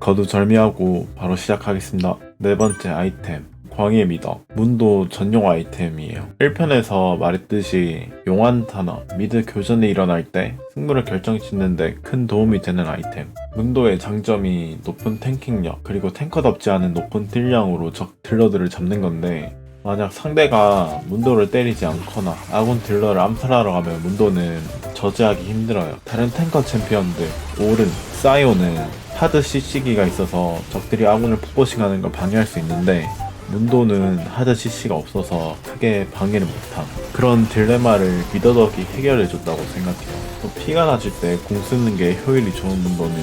거두절미하고 바로 시작하겠습니다. 네 번째 아이템. 광희의 미덕. 문도 전용 아이템이에요. 1편에서 말했듯이 용환타나 미드 교전이 일어날 때 승부를 결정짓는데 큰 도움이 되는 아이템. 문도의 장점이 높은 탱킹력, 그리고 탱커답지 않은 높은 딜량으로 적 딜러들을 잡는 건데, 만약 상대가 문도를 때리지 않거나 아군 딜러를 암살하러 가면 문도는 저지하기 힘들어요. 다른 탱커 챔피언들, 오른, 사이오는 하드 CC기가 있어서 적들이 아군을 포커싱하는 걸 방해할 수 있는데 문도는 하드 CC가 없어서 크게 방해를 못함. 그런 딜레마를 미더덕이 해결해줬다고 생각해요. 또 피가 낮을 때 공 쓰는 게 효율이 좋은 문도는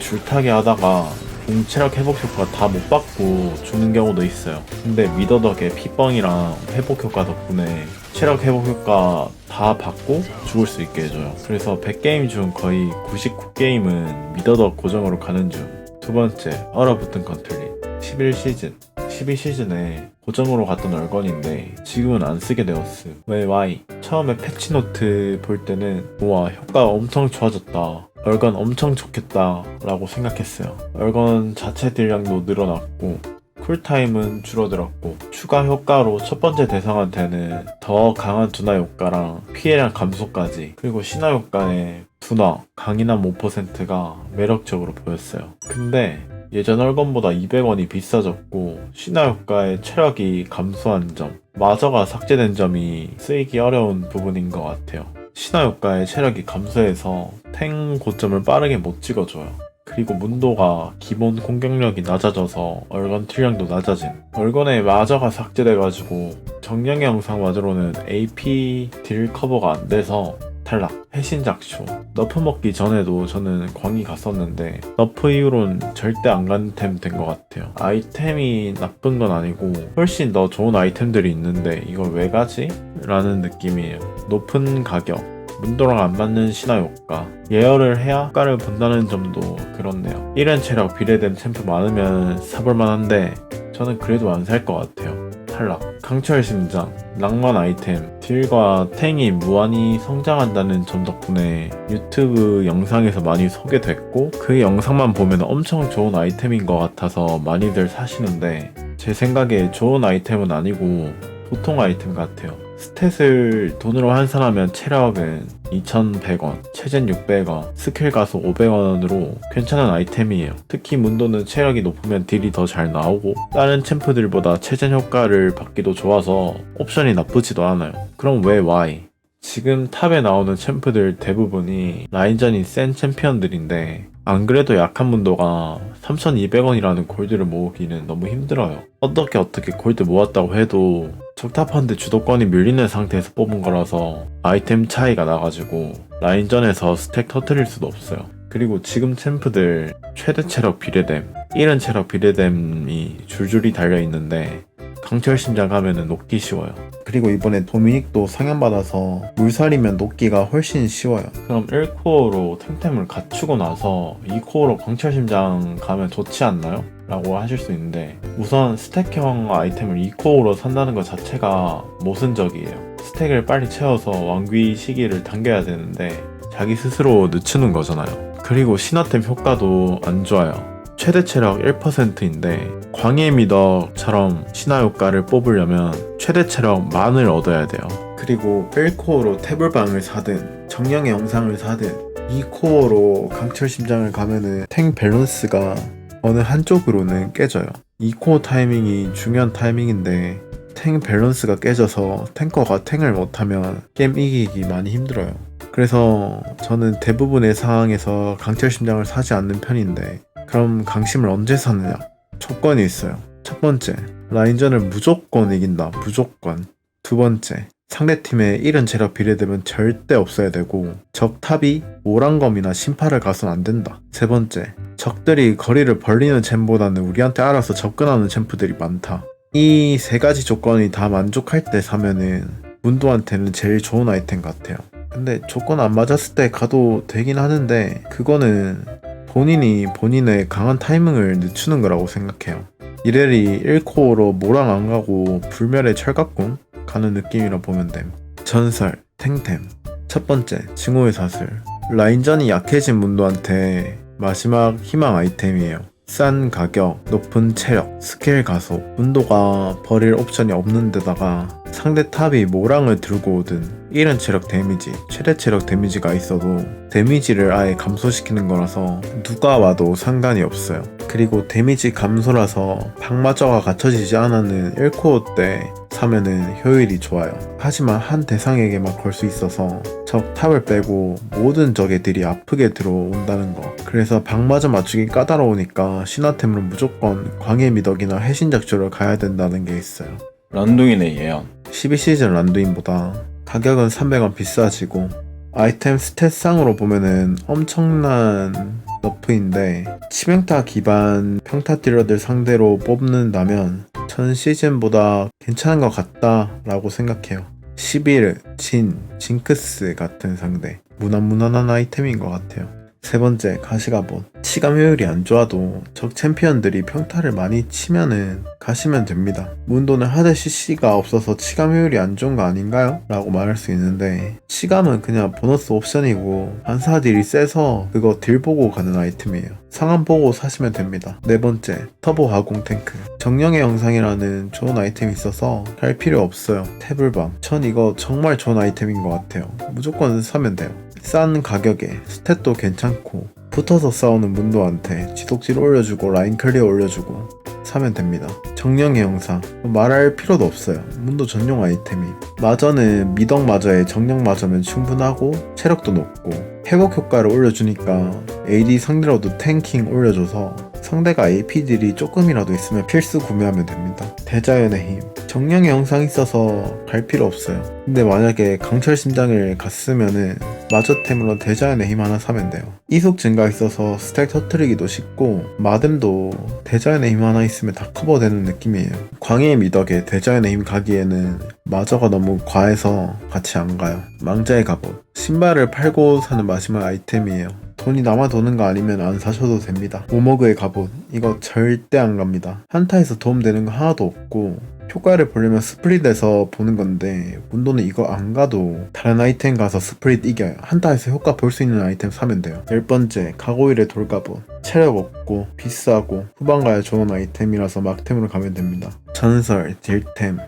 줄타기 하다가 공 체력 회복 효과 다 못 받고 죽는 경우도 있어요. 근데 미더덕의 피뻥이랑 회복 효과 덕분에 체력 회복 효과 다 받고 죽을 수 있게 해줘요. 그래서 100게임 중 거의 99게임은 미더덕 고정으로 가는 중. 두 번째, 얼어붙은 컨트리. 11시즌. 12시즌에 고정으로 갔던 얼건인데 지금은 안 쓰게 되었음. 왜 Y? 처음에 패치노트 볼 때는 우와 효과가 엄청 좋아졌다. 얼건 엄청 좋겠다 라고 생각했어요. 얼건 자체 딜량도 늘어났고 쿨타임은 줄어들었고 추가 효과로 첫 번째 대상한테는 더 강한 둔화 효과랑 피해량 감소까지 그리고 신화 효과의 둔화, 강인한 5%가 매력적으로 보였어요. 근데 예전 얼건보다 200원이 비싸졌고 신화 효과의 체력이 감소한 점 마저가 삭제된 점이 쓰이기 어려운 부분인 것 같아요. 신화 효과의 체력이 감소해서 탱 고점을 빠르게 못 찍어줘요. 그리고 문도가 기본 공격력이 낮아져서 얼건 틸량도 낮아진 얼건의 마저가 삭제돼가지고 정량의 영상 마저로는 AP 딜 커버가 안 돼서 탈락 해신작쇼. 너프 먹기 전에도 저는 광희 갔었는데 너프 이후론 절대 안 가는 템 된 것 같아요. 아이템이 나쁜 건 아니고 훨씬 더 좋은 아이템들이 있는데 이걸 왜 가지? 라는 느낌이에요. 높은 가격 문도랑 안 맞는 신화 효과 예열을 해야 효과를 본다는 점도 그렇네요. 1엔 체력 비례된 챔프 많으면 사볼만 한데 저는 그래도 안 살 것 같아요. 탈락 강철 심장 낭만 아이템 딜과 탱이 무한히 성장한다는 점 덕분에 유튜브 영상에서 많이 소개됐고 그 영상만 보면 엄청 좋은 아이템인 것 같아서 많이들 사시는데 제 생각에 좋은 아이템은 아니고 보통 아이템 같아요 스탯을 돈으로 환산하면 체력은 2,100원, 체젠 600원, 스킬 가속 500원으로 괜찮은 아이템이에요. 특히 문도는 체력이 높으면 딜이 더 잘 나오고 다른 챔프들보다 체젠 효과를 받기도 좋아서 옵션이 나쁘지도 않아요. 그럼 왜 Y? 지금 탑에 나오는 챔프들 대부분이 라인전이 센 챔피언들인데 안 그래도 약한 문도가 3,200원이라는 골드를 모으기는 너무 힘들어요. 어떻게 어떻게 골드 모았다고 해도 적탑한테 주도권이 밀리는 상태에서 뽑은 거라서 아이템 차이가 나가지고 라인전에서 스택 터트릴 수도 없어요. 그리고 지금 챔프들 최대 체력 비례됨, 1은 체력 비례됨이 줄줄이 달려있는데 강철 심장 가면은 녹기 쉬워요. 그리고 이번에 도미닉도 상향받아서 물살이면 녹기가 훨씬 쉬워요. 그럼 1코어로 템템을 갖추고 나서 2코어로 강철 심장 가면 좋지 않나요? 라고 하실 수 있는데 우선 스택형 아이템을 2코어로 산다는 것 자체가 모순적이에요. 스택을 빨리 채워서 왕귀 시기를 당겨야 되는데 자기 스스로 늦추는 거잖아요. 그리고 신화템 효과도 안 좋아요. 최대 체력 1%인데 광해 미덕처럼 신화 효과를 뽑으려면 최대 체력 만을 얻어야 돼요. 그리고 1코어로 태블방을 사든 정령의 영상을 사든 2코어로 강철 심장을 가면은 탱 밸런스가 어느 한쪽으로는 깨져요. 2코어 타이밍이 중요한 타이밍인데 탱 밸런스가 깨져서 탱커가 탱을 못하면 게임 이기기 많이 힘들어요. 그래서 저는 대부분의 상황에서 강철 심장을 사지 않는 편인데 그럼 강심을 언제 사느냐? 조건이 있어요. 첫 번째, 라인전을 무조건 이긴다. 무조건. 두 번째, 상대팀의 1은 체력 비례되면 절대 없어야 되고 적 탑이 오랑검이나 심파를 가선 안 된다. 세 번째, 적들이 거리를 벌리는 챔보다는 우리한테 알아서 접근하는 챔프들이 많다. 이 세 가지 조건이 다 만족할 때 사면은 문도한테는 제일 좋은 아이템 같아요. 근데 조건 안 맞았을 때 가도 되긴 하는데 그거는 본인이 본인의 강한 타이밍을 늦추는 거라고 생각해요. 이래리 1코어로 모랑 안 가고 불멸의 철갑궁 가는 느낌이라 보면 됨. 전설, 탱템. 첫 번째, 증오의 사슬. 라인전이 약해진 문도한테 마지막 희망 아이템이에요. 싼 가격, 높은 체력, 스킬 가속, 문도가 버릴 옵션이 없는 데다가 상대 탑이 모랑을 들고 오든 1은 체력 데미지, 최대 체력 데미지가 있어도 데미지를 아예 감소시키는 거라서 누가 와도 상관이 없어요. 그리고 데미지 감소라서 방마저가 갖춰지지 않았는 1코어 때 사면은 효율이 좋아요. 하지만 한 대상에게만 걸 수 있어서 적 탑을 빼고 모든 적애들이 아프게 들어온다는 거. 그래서 방마저 맞추기 까다로우니까 신화템으로 무조건 광해 미덕이나 해신작주를 가야 된다는 게 있어요. 란두인의 예언 12시즌 란두인보다 가격은 300원 비싸지고 아이템 스탯상으로 보면은 엄청난 너프인데 치명타 기반 평타 딜러들 상대로 뽑는다면 전 시즌보다 괜찮은 것 같다라고 생각해요. 11, 진, 징크스 같은 상대. 무난무난한 아이템인 것 같아요 세 번째 가시가본. 치감 효율이 안 좋아도 적 챔피언들이 평타를 많이 치면은 가시면 됩니다. 문도는 하드 CC가 없어서 치감 효율이 안 좋은 거 아닌가요? 라고 말할 수 있는데 치감은 그냥 보너스 옵션이고 반사 딜이 세서 그거 딜 보고 가는 아이템이에요. 상황 보고 사시면 됩니다. 네 번째 터보 하공 탱크. 정령의 영상이라는 좋은 아이템이 있어서 할 필요 없어요. 태블방 전 이거 정말 좋은 아이템인 것 같아요. 무조건 사면 돼요 싼 가격에 스탯도 괜찮고 붙어서 싸우는 문도한테 지속질 올려주고 라인 클리어 올려주고 사면 됩니다. 정령의 영상 말할 필요도 없어요. 문도 전용 아이템이 마저는 미덕 마저에 정령 마저면 충분하고 체력도 높고 회복 효과를 올려주니까 AD 상대로도 탱킹 올려줘서 상대가 AP들이 조금이라도 있으면 필수 구매하면 됩니다. 대자연의 힘 정령의 영상 있어서 갈 필요 없어요. 근데 만약에 강철 심장을 갔으면은 마저템으로 대자연의 힘 하나 사면 돼요. 이속 증가 있어서 스택 터트리기도 쉽고 마뎀도 대자연의 힘 하나 있으면 다 커버되는 느낌이에요. 광해의 미덕에 대자연의 힘 가기에는 마저가 너무 과해서 같이 안 가요. 망자의 갑옷 신발을 팔고 사는 마지막 아이템이에요. 돈이 남아 도는 거 아니면 안 사셔도 됩니다. 오머그의 갑옷 이거 절대 안 갑니다. 한타에서 도움되는 거 하나도 없고 효과를 보려면 스플릿에서 보는 건데 문도는 이거 안 가도 다른 아이템 가서 스플릿 이겨요. 한타에서 효과 볼 수 있는 아이템 사면 돼요. 열 번째 가고일의 돌갑옷 체력 없고 비싸고 후반 가야 좋은 아이템이라서 막템으로 가면 됩니다. 전설 딜템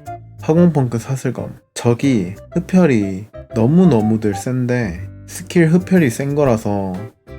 화공펑크 사슬검 적이 흡혈이 너무너무들 센데 스킬 흡혈이 센 거라서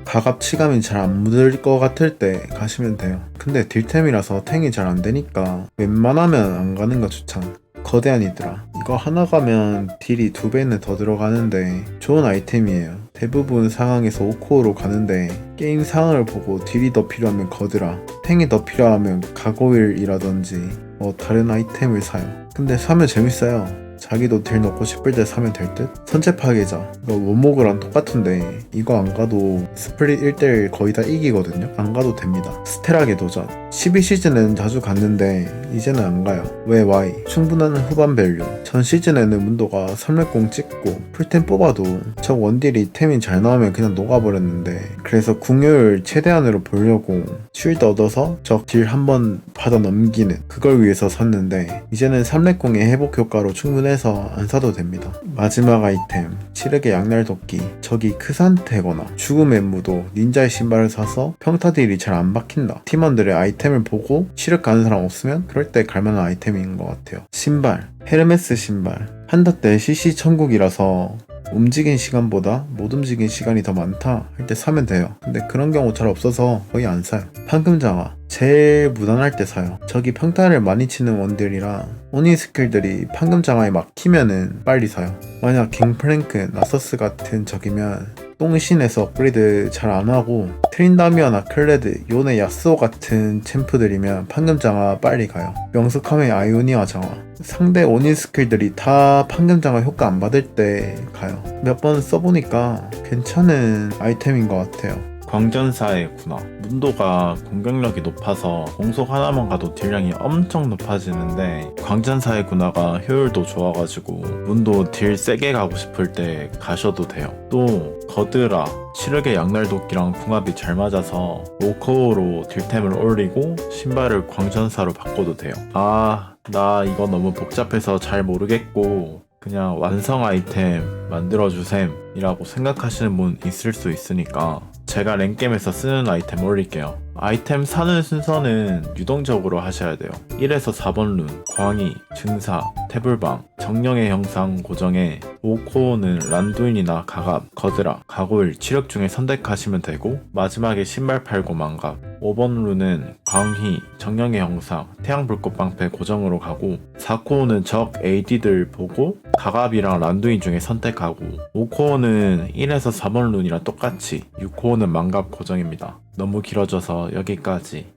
가갑 치감이 잘 안 묻을 것 같을 때 가시면 돼요. 근데 딜템이라서 탱이 잘 안 되니까 웬만하면 안 가는 거 추천. 거대한이더라. 이거 하나 가면 딜이 두 배는 더 들어가는데 좋은 아이템이에요. 대부분 상황에서 5코어로 가는데 게임 상황을 보고 딜이 더 필요하면 거드라, 탱이 더 필요하면 가고일이라든지 뭐 다른 아이템을 사요. 근데 사면 재밌어요. 자기도 딜 넣고 싶을 때 사면 될 듯? 선체 파괴자. 이거 원목이랑 똑같은데 이거 안 가도 스플릿 1대1 거의 다 이기거든요? 안 가도 됩니다. 스테락의 도전. 12시즌에는 자주 갔는데 이제는 안 가요. 왜 Y? 충분한 후반 밸류. 전 시즌에는 문도가 3렙공 찍고 풀템 뽑아도 저 원딜이 템이 잘 나오면 그냥 녹아버렸는데 그래서 궁효율 최대한으로 보려고 쉴드 얻어서 적 딜 한번 받아 넘기는 그걸 위해서 샀는데 이제는 3렙공의 회복 효과로 충분해 해서 안 사도 됩니다. 마지막 아이템 치르게 양날 도끼 적이 크산테거나 죽음의 무도 닌자의 신발을 사서 평타 딜이 잘 안 박힌다. 팀원들의 아이템을 보고 치륵 가는 사람 없으면 그럴 때 갈만한 아이템인 것 같아요. 신발 헤르메스 신발 한타 때 CC 천국이라서 움직인 시간보다 못 움직인 시간이 더 많다 할 때 사면 돼요. 근데 그런 경우 잘 없어서 거의 안 사요. 판금장화 제일 무난할 때 사요. 저기 평타를 많이 치는 원딜이라 오니 스킬들이 판금장화에 막히면은 빨리 사요. 만약 갱플랭크, 나서스 같은 적이면 똥신에서 업그레이드 잘 안하고 트린다미어나 클레드, 요네 야스오 같은 챔프들이면 판금 장화 빨리 가요. 명석함의 아이오니아 장화 상대 오니 스킬들이 다 판금 장화 효과 안 받을 때 가요. 몇 번 써보니까 괜찮은 아이템인 것 같아요. 광전사의 군화 문도가 공격력이 높아서 공속 하나만 가도 딜량이 엄청 높아지는데 광전사의 군화가 효율도 좋아가지고 문도 딜 세게 가고 싶을 때 가셔도 돼요. 또 거드라 치르게 양날도끼랑 궁합이 잘 맞아서 로커로 딜템을 올리고 신발을 광전사로 바꿔도 돼요. 아 나 이거 너무 복잡해서 잘 모르겠고 그냥 완성 아이템 만들어주셈 이라고 생각하시는 분 있을 수 있으니까 제가 랭겜에서 쓰는 아이템 올릴게요 아이템 사는 순서는 유동적으로 하셔야 돼요. 1에서 4번 룬, 광희, 증사, 태블방, 정령의 형상 고정에 5코어는 란두인이나 가갑, 거드라, 가고일, 치력 중에 선택하시면 되고 마지막에 신발 팔고 망갑 5번 룬은 광희, 정령의 형상, 태양불꽃 방패 고정으로 가고 4코어는 적 AD들 보고 가갑이랑 란두인 중에 선택하고 5코어는 1에서 4번 룬이랑 똑같이 6코어는 망갑 고정입니다. 너무 길어져서 여기까지